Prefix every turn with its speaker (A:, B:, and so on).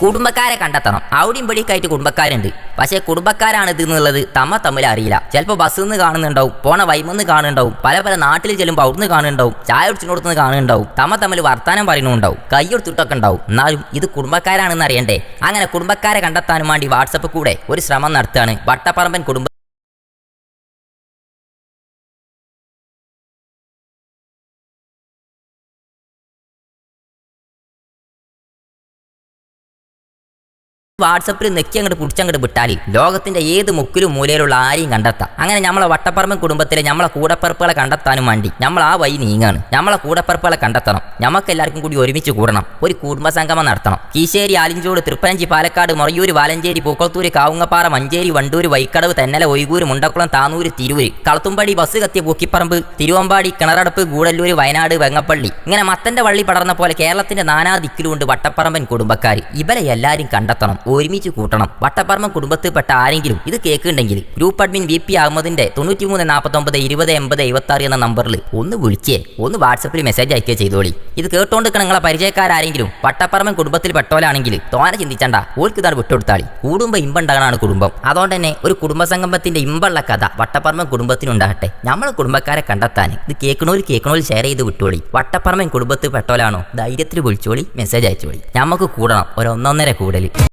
A: കുടുംബക്കാരെ കണ്ടെത്തണം. അവിടെയും പിടിക്കായിട്ട് കുടുംബക്കാരുണ്ട്. പക്ഷേ കുടുംബക്കാരാണ് ഇത് എന്നുള്ളത് തമ്മ തമ്മിൽ അറിയില്ല. ചിലപ്പോൾ ബസ്സിൽ നിന്ന് കാണുന്നുണ്ടാവും പോണ വൈമെന്ന് കാണുന്നുണ്ടാവും പല പല നാട്ടിൽ ചെല്ലുമ്പോൾ അവിടുന്ന് കാണുന്നുണ്ടാവും ചായ കുടിച്ചിടത്തുനിന്ന് കാണുന്നുണ്ടാവും തമ്മ തമ്മിൽ വർത്താനം പറയുന്നുണ്ടാവും കൈ കൊടുത്തിട്ടൊക്കെ ഉണ്ടാവും. എന്നാലും ഇത് കുടുംബക്കാരാണെന്ന് അറിയണ്ടേ? അങ്ങനെ കുടുംബക്കാരെ കണ്ടെത്താനും വേണ്ടി വാട്സപ്പ് കൂടെ ഒരു ശ്രമം നടത്തുകയാണ് വട്ടപ്പറമ്പൻ കുടുംബ വാട്സപ്പിൽ നെക്കി അങ്ങോട്ട് പിടിച്ചങ്ങോട്ട് വിട്ടാൽ ലോകത്തിന്റെ ഏത് മുക്കിലും മൂലയിലുള്ള ആരെയും കണ്ടെത്താം. അങ്ങനെ നമ്മളെ വട്ടപ്പറമ്പൻ കുടുംബത്തിലെ നമ്മളെ കൂടപ്പറപ്പുകളെ കണ്ടെത്താനും വേണ്ടി നമ്മൾ ആ വഴി നീങ്ങാണ്. നമ്മളെ കൂടപ്പറപ്പുകളെ കണ്ടെത്തണം. നമുക്ക് എല്ലാവർക്കും കൂടി ഒരുമിച്ച് കൂടണം. ഒരു കുടുംബസംഗമം നടത്തണം. കീശേരി ആലിഞ്ചോട് തൃപ്പനഞ്ചി പാലക്കാട് മൊറയൂര് വാലഞ്ചേരി പൂക്കളത്തൂര് കാവുങ്ങപ്പാറ മഞ്ചേരി വണ്ടൂര് വൈക്കടവ് തെന്നല ഒയ്കൂര് മുണ്ടക്കുളം താനൂര് തിരൂര് കളത്തുംപടി ബസ് കത്തിയ പൂക്കിപ്പറമ്പ് തിരുവമ്പാടി കിണറടപ്പ് ഗൂഡല്ലൂര് വയനാട് വെങ്ങപ്പള്ളി. ഇങ്ങനെ മത്തന്റെ വള്ളി പടർന്ന പോലെ കേരളത്തിന്റെ നാനാ ദിക്കിലുണ്ട് വട്ടപ്പറമ്പൻ കുടുംബക്കാർ ഇവരെ എല്ലാവരും കണ്ടെത്തണം. ഒരുമിച്ച് കൂട്ടണം. വട്ടപ്പറമ്പൻ കുടുംബത്തിൽപ്പെട്ട ആരെങ്കിലും ഇത് കേൾക്കുന്നുണ്ടെങ്കിൽ ഗ്രൂപ്പ് അഡ്മിൻ വി പി അഹമ്മദിന്റെ തൊണ്ണൂറ്റി മൂന്ന് നാൽപ്പത്തൊമ്പത് ഇരുപത് എൺപത് എഴുപത്തി ആറ് എന്ന നമ്പറിൽ ഒന്ന് വിളിച്ചേ ഒന്ന് വാട്സപ്പിൽ മെസ്സേജ് അയക്കുക ചെയ്തോളി. ഇത് കേട്ടോണ്ടിരിക്കണ നിങ്ങളെ പരിചയക്കാരെങ്കിലും വട്ടപ്പറമ്പൻ കുടുംബത്തിൽ പെട്ടോലാണെങ്കിൽ തോനെ ചിന്തിച്ചണ്ട. ഓൾക്ക് ഇതാണ് വിട്ടുകൊടുത്താളി. കൂടുമ്പോൾ ഇമ്പുണ്ടാകണാണ് കുടുംബം. അതുകൊണ്ട് തന്നെ ഒരു കുടുംബസംഗമത്തിന്റെ ഇമ്പുള്ള കഥ വട്ടപ്പറമ്പൻ കുടുംബത്തിനുണ്ടാകട്ടെ. നമ്മളെ കുടുംബക്കാരെ കണ്ടെത്താൻ ഇത് കേൾക്കണോൽ കേൾക്കണോൽ ഷെയർ ചെയ്ത് വിട്ടോളി. വട്ടപ്പറമ്പൻ കുടുംബത്തിൽ പെട്ടോലാണോ ധൈര്യത്തിൽ വിളിച്ചോളി മെസ്സേജ് അയച്ചോളി. നമുക്ക് കൂടണം. ഒരു ഒന്നൊന്നര കൂടൽ